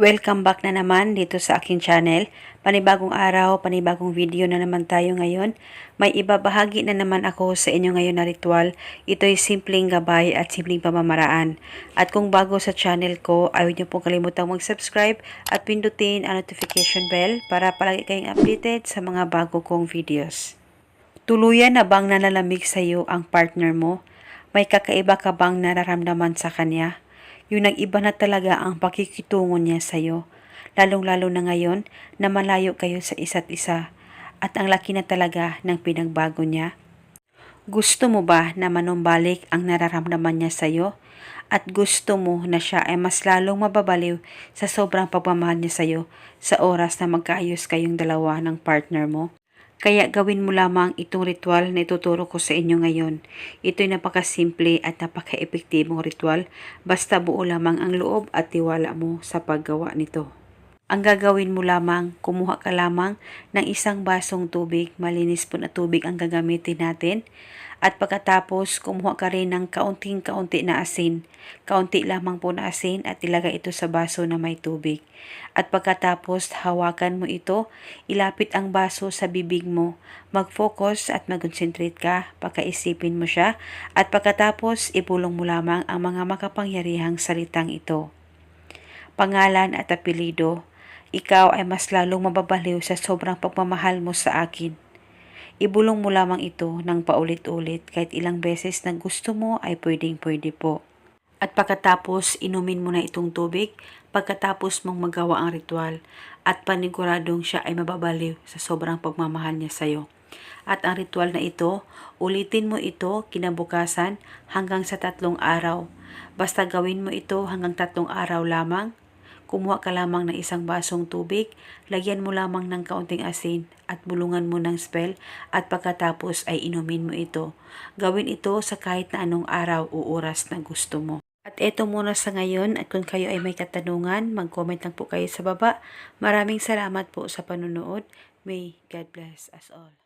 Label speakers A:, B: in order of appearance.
A: Welcome back na naman dito sa aking channel. Panibagong araw, panibagong video na naman tayo ngayon. May ibabahagi na naman ako sa inyo ngayon na ritual. Ito'y simpleng gabay at simpleng pamamaraan. At kung bago sa channel ko, ayaw niyo pong kalimutang mag-subscribe at pindutin ang notification bell para palagi kayong updated sa mga bago kong videos. Tuluyan na bang nalalamig sa iyo ang partner mo? May kakaiba ka bang nararamdaman sa kanya? Yung nag-iba na talaga ang pakikitungo niya sa iyo. Lalong-lalo na ngayon na malayo kayo sa isa't isa at ang laki na talaga ng pinagbago niya. Gusto mo ba na manumbalik ang nararamdaman niya sa iyo? At gusto mo na siya ay mas lalong mababaliw sa sobrang pagmamahal niya sa iyo sa oras na magkaayos kayong dalawa ng partner mo? Kaya gawin mo lamang itong ritual na ituturo ko sa inyo ngayon. Ito'y napakasimple at napaka-epektibong ritual basta buo lamang ang loob at tiwala mo sa paggawa nito. Ang gagawin mo lamang, kumuha ka lamang ng isang basong tubig, malinis po na tubig ang gagamitin natin. At pagkatapos, kumuha ka rin ng kaunting-kaunti na asin. Kaunti lamang po na asin at ilagay ito sa baso na may tubig. At pagkatapos, hawakan mo ito, ilapit ang baso sa bibig mo. Mag-focus at mag-concentrate ka, pakaisipin mo siya. At pagkatapos, ibulong mo lamang ang mga makapangyarihang salitang ito. Pangalan at apelido, ikaw ay mas lalong mababaliw sa sobrang pagmamahal mo sa akin. Ibulong mo lamang ito ng paulit-ulit kahit ilang beses na gusto mo ay pwedeng-pwede po. At pagkatapos, inumin mo na itong tubig pagkatapos mong magawa ang ritual at paniguradong siya ay mababaliw sa sobrang pagmamahal niya sa iyo. At ang ritual na ito, ulitin mo ito kinabukasan hanggang sa tatlong araw. Basta gawin mo ito hanggang tatlong araw lamang Kumuha ka lamang ng isang basong tubig, lagyan mo lamang ng kaunting asin at bulungan mo ng spell at pagkatapos ay inumin mo ito. Gawin ito sa kahit na anong araw o oras na gusto mo. At eto muna sa ngayon at kung kayo ay may katanungan, mag-comment lang po kayo sa baba. Maraming salamat po sa panunood. May God bless us all.